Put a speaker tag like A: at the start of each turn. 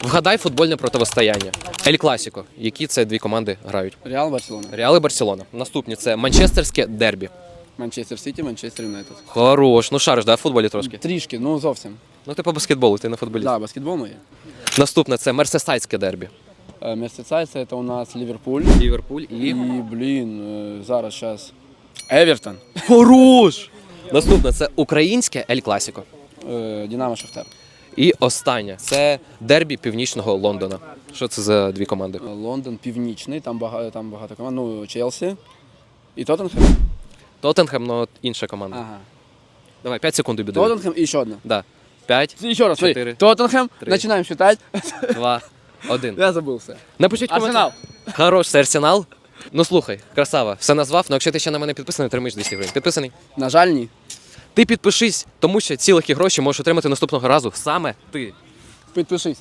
A: Вгадай футбольне противостояння. Ель Класіко. Які це дві команди грають?
B: Реал Барселона.
A: Реал і Барселона. Наступні це Манчестерське дербі.
B: Манчестер Сіті, Манчестер Юнайтед.
A: Хорош. Ну шариш, да, в футболі трошки.
B: Трішки, ну зовсім.
A: Ну ти по баскетболу, ти на футболі.
B: Да, баскетбол моє.
A: Наступне це Мерсесайдське дербі.
B: Е, це у нас Ліверпуль.
A: Ліверпуль
B: І,
A: і.
B: блін, е, зараз зараз. Евертон.
A: Хорош! Наступне це українське Ель Класіко.
B: Е, Динамо Шахтар.
A: І останнє це дербі північного Лондона. Що це за дві команди?
B: Лондон Північний, там багато, там багато команд. Ну, Челсі. І Тоттенхем.
A: Тоттенхем, ну інша команда.
B: Ага.
A: Давай, 5 секунд тобі даю.
B: Тоттенхем і ще одна.
A: Да. 5,
B: Еще раз, смотри.
A: Четыре.
B: Тоттенхем.
A: Три.
B: Начинаем считать.
A: 2, 1.
B: Я забыл все.
A: Напишіть коментар.
B: Арсенал.
A: Хорош, це Арсенал. Ну слухай, красава, все назвав. Ну якщо ти ще на мене підписаний, отримаєш 200 гривень. Підписаний?
B: На жаль, ні.
A: Ти підпишись, тому що ці легкі гроші можеш отримати наступного разу саме ти.
B: Підпишись.